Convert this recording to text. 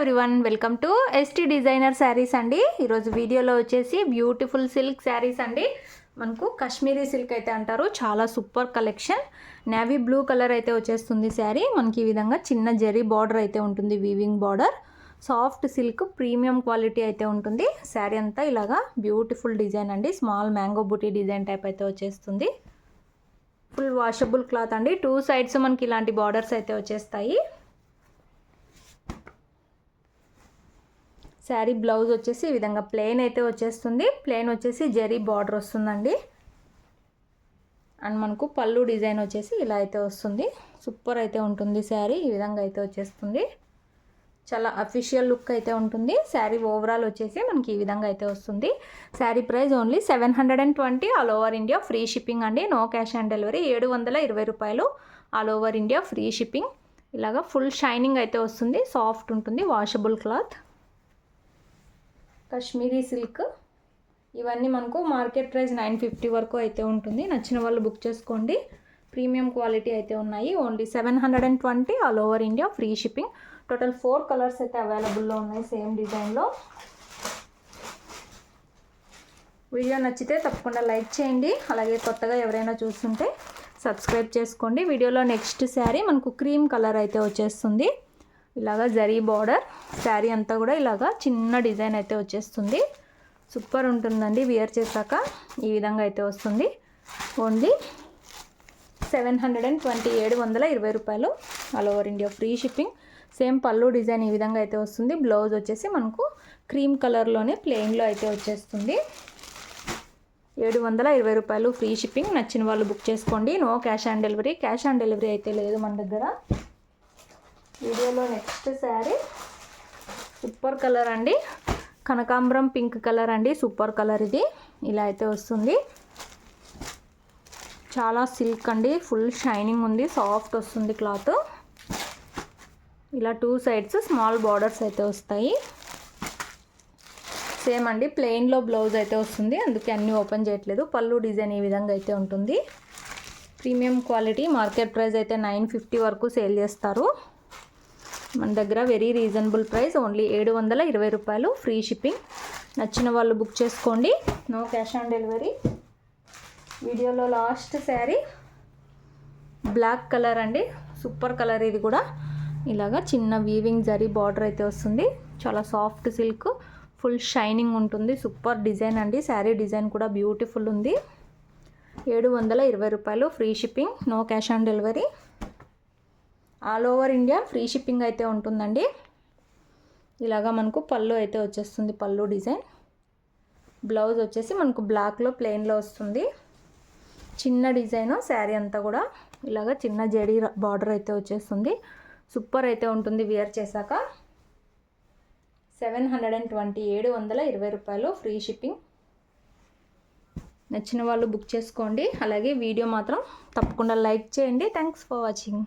Everyone welcome to ST designer saris అండి. ఈరోజు వీడియోలో వచ్చేసి బ్యూటిఫుల్ సిల్క్ శారీస్ అండి. మనకు కాశ్మీరీ సిల్క్ అయితే అంటారు. చాలా super collection navy blue colour అయితే వచ్చేస్తుంది శారీ మనకి ఈ విధంగా చిన్న జెరీ బార్డర్ అయితే ఉంటుంది weaving border soft silk premium quality అయితే ఉంటుంది. శారీ అంతా ఇలాగా బ్యూటిఫుల్ డిజైన్ అండి. Small mango buti design type అయితే వచ్చేస్తుంది. ఫుల్ వాషబుల్ క్లాత్ అండి. టూ సైడ్స్ మనకి ఇలాంటి బార్డర్స్ అయితే వచ్చేస్తాయి. శారీ బ్లౌజ్ వచ్చేసి ఈ విధంగా ప్లెయిన్ అయితే వచ్చేస్తుంది. ప్లెయిన్ వచ్చేసి జరీ బార్డర్ వస్తుందండి. అండ్ మనకు పళ్ళు డిజైన్ వచ్చేసి ఇలా అయితే వస్తుంది. సూపర్ అయితే ఉంటుంది శారీ. ఈ విధంగా అయితే వచ్చేస్తుంది. చాలా అఫీషియల్ లుక్ అయితే ఉంటుంది. శారీ ఓవరాల్ వచ్చేసి మనకి ఈ విధంగా అయితే వస్తుంది. Sari price only seven hundred and twenty all over India free shipping అండి. No cash on delivery. ఏడు వందల ఇరవై రూపాయలు all over India free shipping. ఇలాగా ఫుల్ షైనింగ్ అయితే వస్తుంది. సాఫ్ట్ ఉంటుంది. Washable cloth. కాశ్మీరీ సిల్క్ ఇవన్నీ మనకు మార్కెట్ ప్రైస్ నైన్ ఫిఫ్టీ వరకు అయితే ఉంటుంది. నచ్చిన వాళ్ళు బుక్ చేసుకోండి. ప్రీమియం క్వాలిటీ అయితే ఉన్నాయి. Only seven hundred and twenty all over India free shipping total four colours అయితే అవైలబుల్లో ఉన్నాయి సేమ్ డిజైన్లో వీడియో నచ్చితే తప్పకుండా లైక్ చేయండి. అలాగే కొత్తగా ఎవరైనా చూస్తుంటే సబ్స్క్రైబ్ చేసుకోండి. వీడియోలో నెక్స్ట్ శారీ మనకు క్రీమ్ కలర్ అయితే వచ్చేస్తుంది. ఇలాగా జరీ బార్డర్ శారీ అంతా కూడా ఇలాగా చిన్న డిజైన్ అయితే వచ్చేస్తుంది. సూపర్ ఉంటుందండి వియర్ చేశాక. ఈ విధంగా అయితే వస్తుంది. Only seven hundred and twenty ఏడు వందల ఇరవై రూపాయలు all over India free shipping. Same pallu design ఈ విధంగా అయితే వస్తుంది. బ్లౌజ్ వచ్చేసి మనకు క్రీమ్ కలర్లోనే ప్లెయిన్లో అయితే వచ్చేస్తుంది. ఏడు వందల ఇరవై రూపాయలు ఫ్రీ షిప్పింగ్. నచ్చిన వాళ్ళు బుక్ చేసుకోండి. No cash on delivery. Cash on delivery అయితే లేదు మన దగ్గర. వీడియోలో నెక్స్ట్ శారీ సూపర్ కలర్ అండి. కనకాంబరం పింక్ కలర్ అండి సూపర్ కలర్ ఇది. ఇలా అయితే వస్తుంది. చాలా సిల్క్ అండి ఫుల్ షైనింగ్ ఉంది సాఫ్ట్ వస్తుంది క్లాత్ ఇలా టూ సైడ్స్ స్మాల్ బార్డర్స్ అయితే వస్తాయి. సేమ్ అండి ప్లెయిన్లో బ్లౌజ్ అయితే వస్తుంది. అందుకే అన్నీ ఓపెన్ చేయట్లేదు. పళ్ళు డిజైన్ ఈ విధంగా అయితే ఉంటుంది. ప్రీమియం క్వాలిటీ మార్కెట్ ప్రైస్ అయితే నైన్ ఫిఫ్టీ వరకు సేల్ చేస్తారు. మన దగ్గర వెరీ రీజనబుల్ ప్రైస్ ఓన్లీ ఏడు వందల ఇరవై రూపాయలు ఫ్రీ షిప్పింగ్ నచ్చిన వాళ్ళు బుక్ చేసుకోండి. నో క్యాష్ ఆన్ డెలివరీ వీడియోలో లాస్ట్ శారీ బ్లాక్ కలర్ అండి. సూపర్ కలర్ ఇది కూడా. ఇలాగా చిన్న వీవింగ్ జరీ బార్డర్ అయితే వస్తుంది. చాలా సాఫ్ట్ సిల్క్ ఫుల్ షైనింగ్ ఉంటుంది. సూపర్ డిజైన్ అండి. శారీ డిజైన్ కూడా బ్యూటిఫుల్ ఉంది. ఏడు వందల ఇరవై రూపాయలు free shipping no cash on delivery all over India free shipping అయితే ఉంటుందండి. ఇలాగా మనకు పళ్ళు అయితే వచ్చేస్తుంది పళ్ళు డిజైన్. బ్లౌజ్ వచ్చేసి మనకు బ్లాక్లో ప్లెయిన్లో వస్తుంది. చిన్న డిజైన్ శారీ అంతా కూడా ఇలాగ చిన్న జడి బార్డర్ అయితే వచ్చేస్తుంది. సూపర్ అయితే ఉంటుంది వియర్ చేశాక. సెవెన్ హండ్రెడ్ అండ్ ట్వంటీ ఏడు వందల ఇరవై రూపాయలు ఫ్రీ షిప్పింగ్. నచ్చిన వాళ్ళు బుక్ చేసుకోండి. అలాగే వీడియో మాత్రం తప్పకుండా లైక్ చేయండి. Thanks for watching.